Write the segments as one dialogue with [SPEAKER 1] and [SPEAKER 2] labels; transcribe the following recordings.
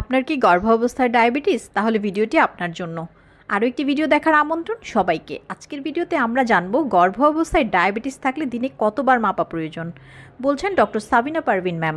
[SPEAKER 1] আপনার কি গর্ভাবস্থায় ডায়াবেটিস? তাহলে ভিডিওটি আপনার জন্য। আরও একটি ভিডিও দেখার আমন্ত্রণ সবাইকে। আজকের ভিডিওতে আমরা জানব গর্ভ অবস্থায় ডায়াবেটিস থাকলে দিনে কতবার মাপা প্রয়োজন। বলছেন ডক্টর সাবিনা পারভিন ম্যাম।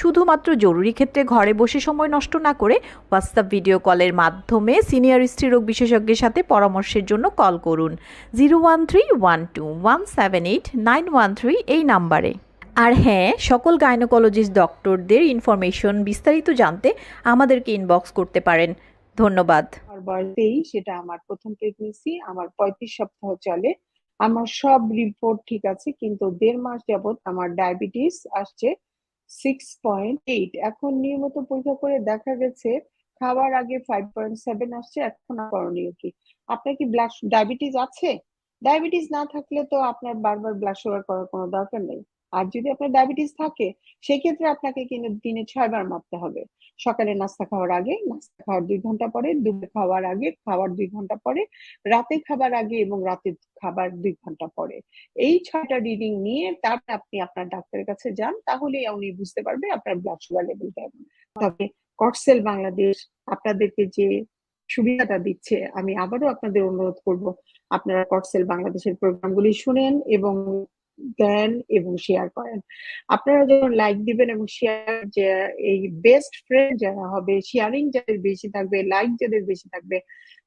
[SPEAKER 1] শুধুমাত্র জরুরি ক্ষেত্রে ঘরে বসে সময় নষ্ট না করে হোয়াটসঅ্যাপ ভিডিও কলের মাধ্যমে সিনিয়র স্ত্রীরোগ বিশেষজ্ঞের সাথে পরামর্শের জন্য কল করুন। Zero one three one two one seven eight nine one three এই নাম্বারে। আর হ্যাঁ সকল গাইনোকোলজিস্ট ডক্টরদের ইনফরমেশন বিস্তারিত জানতে আমাদেরকে ইনবক্স করতে পারেন। ধন্যবাদ।
[SPEAKER 2] সেটা আমার প্রথম প্রেগনেন্সি আমার পঁয়ত্রিশ সপ্তাহ চলে। আমার সব রিপোর্ট ঠিক আছে, কিন্তু দেড় মাস যাবত আমার ডায়াবেটিস আসছে। সিক্স পয়েন্ট এইট এখন নিয়মিত পরীক্ষা করে দেখা গেছে, খাওয়ার আগে ফাইভ পয়েন্ট সেভেন আসছে, এখন করণীয় কি? আপনার কি ব্লাড ডায়াবেটিস আছে? ডায়াবেটিস না থাকলে তো আপনার বারবার ব্লাড সুগার করার কোনো দরকার নেই। আর যদি আপনার ডায়াবেটিস থাকে, সেক্ষেত্রে আপনাকে কিন্তু দিনে ছয়বার মাপতে হবে। সকালে নাস্তা খাওয়ার আগে, নাস্তা খাওয়ার দুই ঘণ্টা পরে, দুপুরে খাওয়ার আগে, খাওয়ার দুই ঘণ্টা পরে, রাতে খাবার আগে এবং রাতে খাবার দুই ঘণ্টা পরে। এই ছয়টা রিডিং নিয়ে তারপর আপনি আপনার ডাক্তারের কাছে যান, তাহলেই উনি বুঝতে পারবে আপনার ব্লাড সুগার লেভেল কেমন তবে কটসেল বাংলাদেশ আপনাদেরকে যে সুবিধাটা দিচ্ছে, আমি আবারও আপনাদের অনুরোধ করব, আপনারা কটসেল বাংলাদেশের প্রোগ্রামগুলি শুনেন এবং দেন এবং শেয়ার করেন। আপনারা যখন লাইক দিবেন এবং শেয়ার যে এই বেস্ট ফ্রেন্ড যারা হবে শেয়ারিং যাদের বেশি থাকবে লাইক যাদের বেশি থাকবে,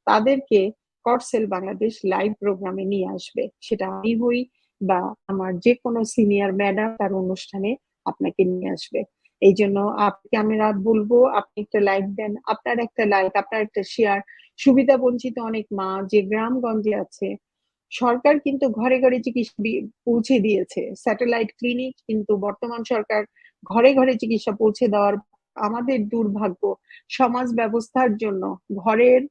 [SPEAKER 2] তাদেরকে কটসেল বাংলাদেশ লাইভ প্রোগ্রামে নিয়ে আসবে। সেটা আমি হই বা আমার যে কোনো সিনিয়র ম্যাডাম তার অনুষ্ঠানে আপনাকে নিয়ে আসবে। এই জন্য আপনাকে আমরা বলব, আপনি একটা লাইক দেন, আপনার একটা লাইক আপনার একটা শেয়ার সুবিধা বঞ্চিত অনেক মা যে গ্রামগঞ্জে আছে সরকার কিন্তু ঘরে ঘরে চিকিৎসা পৌঁছে দিয়েছে। স্যাটেলাইট ক্লিনিক কিন্তু বর্তমান সরকার ঘরে ঘরে চিকিৎসা পৌঁছে দেওয়ার আমাদের দুর্ভাগ্য। সমাজ ব্যবস্থার জন্য ঘরের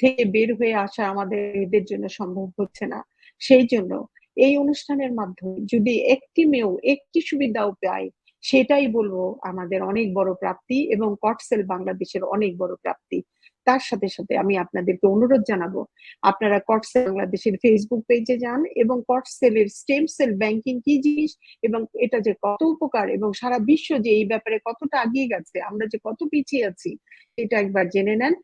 [SPEAKER 2] থেকে বের হয়ে আসা আমাদের এদের জন্য সম্ভব হচ্ছে না। সেই জন্য এই অনুষ্ঠানের মাধ্যমে যদি একটি মেয়েও একটি সুবিধাও পায়, সেটাই বলব আমাদের অনেক বড় প্রাপ্তি এবং কটসেল বাংলাদেশের অনেক বড় প্রাপ্তি। তার সাথে সাথে আমি আপনাদেরকে অনুরোধ জানাব, আপনারা কটসেল বাংলাদেশের ফেসবুক পেজে যান এবং কটসেলের স্টেম সেল ব্যাংকিং কি জিনিস এবং এটা যে কত উপকার এবং সারা বিশ্ব যে এই ব্যাপারে কতটা আগিয়ে গেছে, আমরা যে কত পিছিয়ে আছি, এটা একবার জেনে নেন।